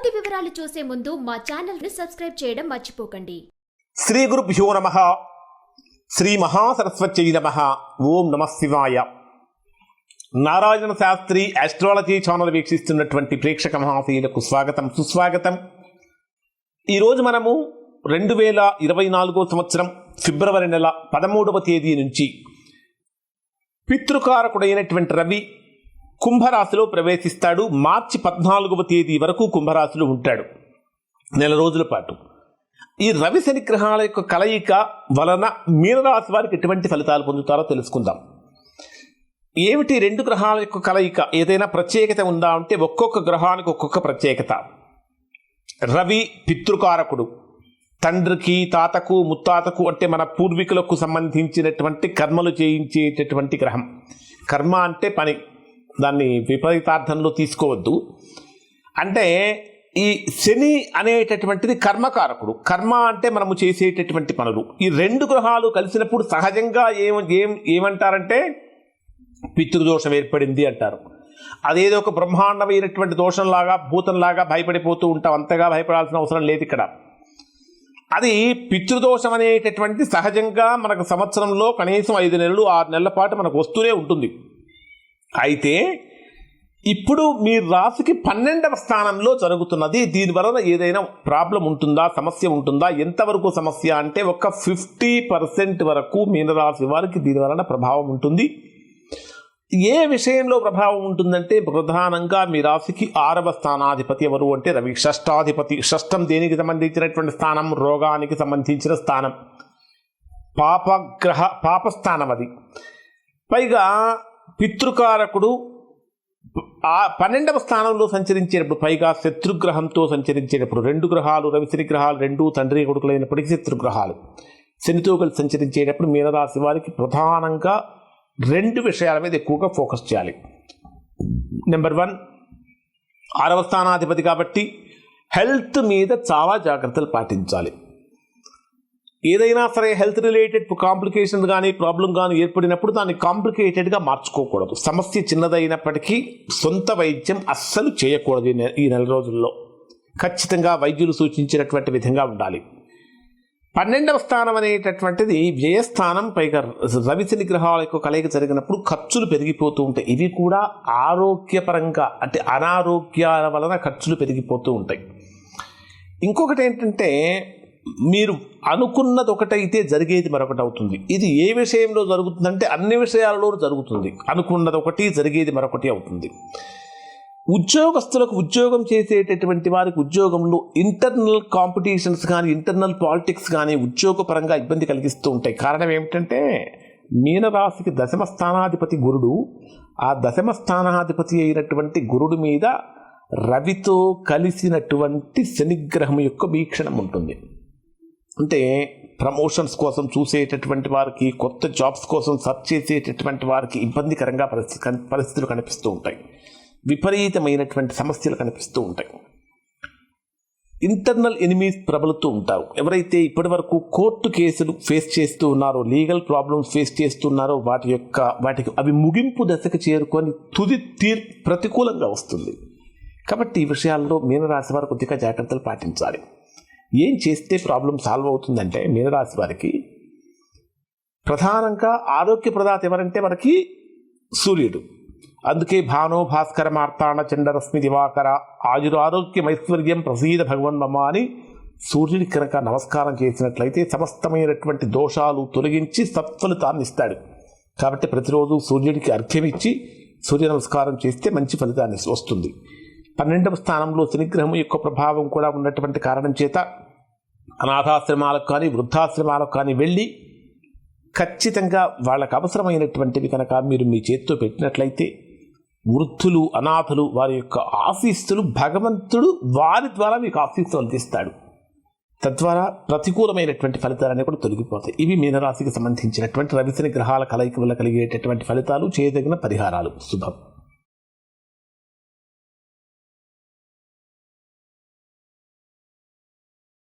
పూర్తి వివరాలు చూసే ముందు మా ఛానల్ని సబ్స్క్రైబ్ చేయడం మర్చిపోకండి. శ్రీ గురుభ్యో నమ. శ్రీ మహాసరస్వత్యై నమ. ఓం నమ శివాయ. నారాయణ శాస్త్రి ఆస్ట్రాలజీ ఛానల్ వీక్షిస్తున్నటువంటి ప్రేక్షక మహాశీలకు స్వాగతం సుస్వాగతం. ఈరోజు మనము రెండు వేల ఇరవై నాలుగో సంవత్సరం ఫిబ్రవరి నెల పదమూడవ తేదీ నుంచి పితృకారకుడైనటువంటి రవి కుంభరాశిలో ప్రవేశిస్తాడు. మార్చి పద్నాలుగవ తేదీ వరకు కుంభరాశిలో ఉంటాడు. నెల రోజుల పాటు. ఈ రవి శని గ్రహాల యొక్క కలయిక వలన మీనరాశి వారికి ఎటువంటి ఫలితాలు పొందుతారో తెలుసుకుందాం. ఏమిటి రెండు గ్రహాల యొక్క కలయిక? ఏదైనా ప్రత్యేకత ఉందా అంటే ఒక్కొక్క గ్రహానికి ఒక్కొక్క ప్రత్యేకత. రవి పితృకారకుడు. తండ్రికి తాతకు ముత్తాతకు అంటే మన పూర్వీకులకు సంబంధించినటువంటి కర్మలు చేయించేటటువంటి గ్రహం. కర్మ అంటే పని. దాన్ని విపరీతార్థంలో తీసుకోవద్దు. అంటే ఈ శని అనేటటువంటిది కర్మకారకుడు. కర్మ అంటే మనము చేసేటటువంటి పనులు. ఈ రెండు గ్రహాలు కలిసినప్పుడు సహజంగా ఏం ఏం ఏమంటారంటే పితృదోషం ఏర్పడింది అంటారు. అదేదో ఒక బ్రహ్మాండమైనటువంటి దోషంలాగా భూతంలాగా భయపడిపోతూ ఉంటాం. అంతగా భయపడాల్సిన అవసరం లేదు ఇక్కడ. అది పితృదోషం అనేటటువంటి సహజంగా మనకు సంవత్సరంలో కనీసం ఐదు నెలలు ఆరు నెలల పాటు మనకు వస్తూనే ఉంటుంది. అయితే ఇప్పుడు మీ రాశికి పన్నెండవ స్థానంలో జరుగుతున్నది. దీని వలన ఏదైనా ప్రాబ్లం ఉంటుందా? సమస్య ఉంటుందా? ఎంతవరకు సమస్య అంటే ఒక ఫిఫ్టీ పర్సెంట్ వరకు మీనరాశి వారికి దీని వలన ప్రభావం ఉంటుంది. ఏ విషయంలో ప్రభావం ఉంటుందంటే ప్రధానంగా మీ రాశికి ఆరవ స్థానాధిపతి ఎవరు అంటే రవి. షష్టాధిపతి షష్టం దేనికి సంబంధించినటువంటి స్థానం? రోగానికి సంబంధించిన స్థానం. పాపగ్రహ పాపస్థానం అది. పైగా పితృకారకుడు ఆ పన్నెండవ స్థానంలో సంచరించేటప్పుడు పైగా శత్రుగ్రహంతో సంచరించేటప్పుడు రెండు గ్రహాలు రవిశని గ్రహాలు రెండు తండ్రి కొడుకులైనప్పటికీ శత్రుగ్రహాలు. శనితో కలిసి సంచరించేటప్పుడు మీనరాశి వారికి ప్రధానంగా రెండు విషయాల మీద ఎక్కువగా ఫోకస్ చేయాలి. నెంబర్ వన్ ఆరవ స్థానాధిపతి కాబట్టి హెల్త్ మీద చాలా జాగ్రత్తలు పాటించాలి. ఏదైనా సరే హెల్త్ రిలేటెడ్ కాంప్లికేషన్ కానీ ప్రాబ్లం కానీ ఏర్పడినప్పుడు దాన్ని కాంప్లికేటెడ్గా మార్చుకోకూడదు. సమస్య చిన్నదైనప్పటికీ సొంత వైద్యం అస్సలు చేయకూడదు ఈ నె- ఈ నెల రోజుల్లో. ఖచ్చితంగా వైద్యులు సూచించినటువంటి విధంగా ఉండాలి. పన్నెండవ స్థానం అనేటటువంటిది వ్యయస్థానం పైగా రవిశని గ్రహాల యొక్క కలయిక జరిగినప్పుడు ఖర్చులు పెరిగిపోతూ ఉంటాయి. ఇవి కూడా ఆరోగ్యపరంగా అంటే అనారోగ్యాల వలన ఖర్చులు పెరిగిపోతూ ఉంటాయి. ఇంకొకటి ఏంటంటే మీరు అనుకున్నది ఒకటైతే జరిగేది మరొకటి అవుతుంది. ఇది ఏ విషయంలో జరుగుతుందంటే అన్ని విషయాలలో జరుగుతుంది. అనుకున్నది ఒకటి జరిగేది మరొకటి అవుతుంది. ఉద్యోగస్తులకు ఉద్యోగం చేసేటటువంటి వారికి ఉద్యోగంలో ఇంటర్నల్ కాంపిటీషన్స్ కానీ ఇంటర్నల్ పాలిటిక్స్ కానీ ఉద్యోగపరంగా ఇబ్బంది కలిగిస్తూ ఉంటాయి. కారణం ఏమిటంటే మీనరాశికి దశమ స్థానాధిపతి గురుడు ఆ దశమ స్థానాధిపతి అయినటువంటి గురుడు మీద రవితో కలిసినటువంటి శనిగ్రహం యొక్క వీక్షణం ఉంటుంది. అంటే ప్రమోషన్స్ కోసం చూసేటటువంటి వారికి కొత్త జాబ్స్ కోసం సర్చ్ చేసేటటువంటి వారికి ఇబ్బందికరంగా పరిస్థితి పరిస్థితులు కనిపిస్తూ ఉంటాయి. విపరీతమైనటువంటి సమస్యలు కనిపిస్తూ ఉంటాయి. ఇంటర్నల్ ఎనిమీస్ ప్రబలుతూ ఉంటారు. ఎవరైతే ఇప్పటివరకు కోర్టు కేసులు ఫేస్ చేస్తూ ఉన్నారో లీగల్ ప్రాబ్లమ్స్ ఫేస్ చేస్తున్నారో వాటి యొక్క వాటికి అవి ముగింపు దశకు చేరుకొని తుది తీర్ ప్రతికూలంగా వస్తుంది. కాబట్టి ఈ విషయాల్లో మీనరాశి వారు కొద్దిగా జాగ్రత్తలు పాటించాలి. ఏం చేస్తే ప్రాబ్లం సాల్వ్ అవుతుందంటే మీనరాశి వారికి ప్రధానంగా ఆరోగ్య ప్రదాత ఎవరంటే మనకి సూర్యుడు. అందుకే భానో భాస్కర మార్తాణ చండరశ్మి దివాకర ఆయుర ఆరోగ్యం ఐశ్వర్యం ప్రసీద భగవన్ మమ అని సూర్యుడికి కనుక నమస్కారం చేసినట్లయితే సమస్తమైనటువంటి దోషాలు తొలగించి సత్ఫలితాన్ని ఇస్తాడు. కాబట్టి ప్రతిరోజు సూర్యుడికి అర్ఘ్యం ఇచ్చి సూర్య నమస్కారం చేస్తే మంచి ఫలితాన్ని వస్తుంది. పన్నెండవ స్థానంలో శనిగ్రహం యొక్క ప్రభావం కూడా ఉన్నటువంటి కారణం చేత అనాథాశ్రమాలకు కానీ వృద్ధాశ్రమాలకు కానీ వెళ్ళి ఖచ్చితంగా వాళ్ళకు అవసరమైనటువంటివి కనుక మీరు మీ చేతితో పెట్టినట్లయితే వృద్ధులు అనాథులు వారి యొక్క ఆశీస్సులు భగవంతుడు వారి ద్వారా మీకు ఆశీస్సులు అందిస్తాడు. తద్వారా ప్రతికూలమైనటువంటి ఫలితాలన్నీ కూడా తొలగిపోతాయి. ఇవి మీనరాశికి సంబంధించినటువంటి రవిశని గ్రహాల కలయిక వల్ల కలిగేటటువంటి ఫలితాలు చేయదగిన పరిహారాలు. శుభం.